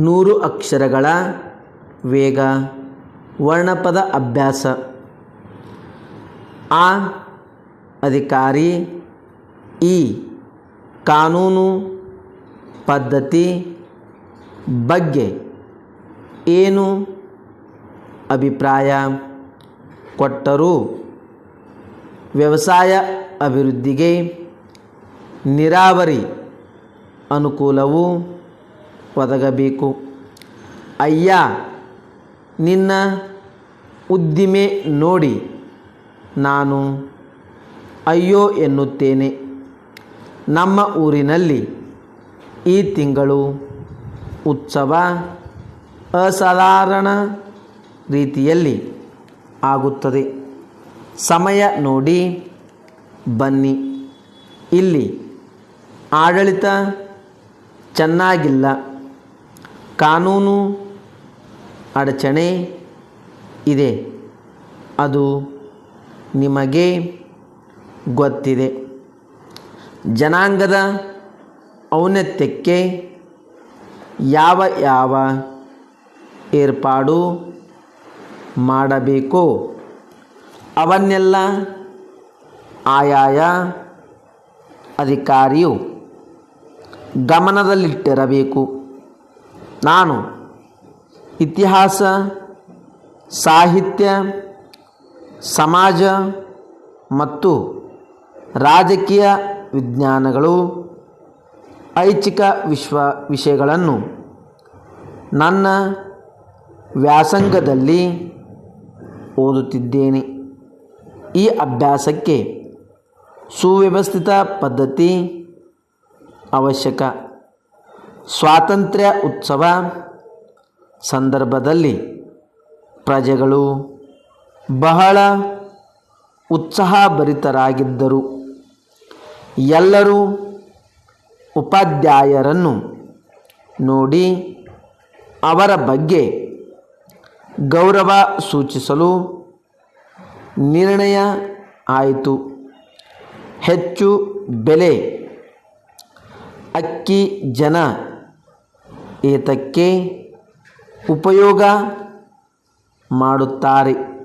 ನೂರು ಅಕ್ಷರಗಳ ವೇಗ. ವರ್ಣಪದ ಅಭ್ಯಾಸ. ಆ ಅಧಿಕಾರಿ, ಈ ಕಾನೂನು ಪದ್ಧತಿ ಬಗ್ಗೆ ಏನು ಅಭಿಪ್ರಾಯ ಕೊಟ್ಟರೂ ವ್ಯವಸಾಯ ಅಭಿವೃದ್ಧಿಗೆ ನೀರಾವರಿ ಅನುಕೂಲವು ಒದಗಬೇಕು. ಅಯ್ಯ, ನಿನ್ನ ಉದ್ದಿಮೆ ನೋಡಿ ನಾನು ಅಯ್ಯೋ ಎನ್ನುತ್ತೇನೆ. ನಮ್ಮ ಊರಿನಲ್ಲಿ ಈ ತಿಂಗಳು ಉತ್ಸವ ಅಸಾಧಾರಣ ರೀತಿಯಲ್ಲಿ ಆಗುತ್ತದೆ. ಸಮಯ ನೋಡಿ ಬನ್ನಿ. ಇಲ್ಲಿ ಆಡಳಿತ ಚೆನ್ನಾಗಿಲ್ಲ. ಕಾನೂನು ಅಡಚಣೆ ಇದೆ. ಅದು ನಿಮಗೆ ಗೊತ್ತಿದೆ. ಜನಾಂಗದ ಔನ್ನತ್ಯಕ್ಕೆ ಯಾವ ಯಾವ ಏರ್ಪಾಡು ಮಾಡಬೇಕು ಅವನ್ನೆಲ್ಲ ಆಯಾಯ ಅಧಿಕಾರಿಯು ಗಮನದಲ್ಲಿಟ್ಟಿರಬೇಕು. ನಾನು ಇತಿಹಾಸ, ಸಾಹಿತ್ಯ, ಸಮಾಜ ಮತ್ತು ರಾಜಕೀಯ ವಿಜ್ಞಾನಗಳು, ಐಚ್ಛಿಕ ವಿಶ್ವ ವಿಷಯಗಳನ್ನು ನನ್ನ ವ್ಯಾಸಂಗದಲ್ಲಿ ಓದುತ್ತಿದ್ದೇನೆ. ಈ ಅಭ್ಯಾಸಕ್ಕೆ ಸುವ್ಯವಸ್ಥಿತ ಪದ್ಧತಿ ಅವಶ್ಯಕ. ಸ್ವಾತಂತ್ರ್ಯ ಉತ್ಸವ ಸಂದರ್ಭದಲ್ಲಿ ಪ್ರಜೆಗಳು ಬಹಳ ಉತ್ಸಾಹಭರಿತರಾಗಿದ್ದರು. ಎಲ್ಲರೂ ಉಪಾಧ್ಯಾಯರನ್ನು ನೋಡಿ ಅವರ ಬಗ್ಗೆ ಗೌರವ ಸೂಚಿಸಲು ನಿರ್ಣಯ ಆಯಿತು. ಹೆಚ್ಚು ಬೆಲೆ ಅಕ್ಕಿ ಜನ ಏತಕ್ಕೆ ಉಪಯೋಗ ಮಾಡುತ್ತಾರೆ.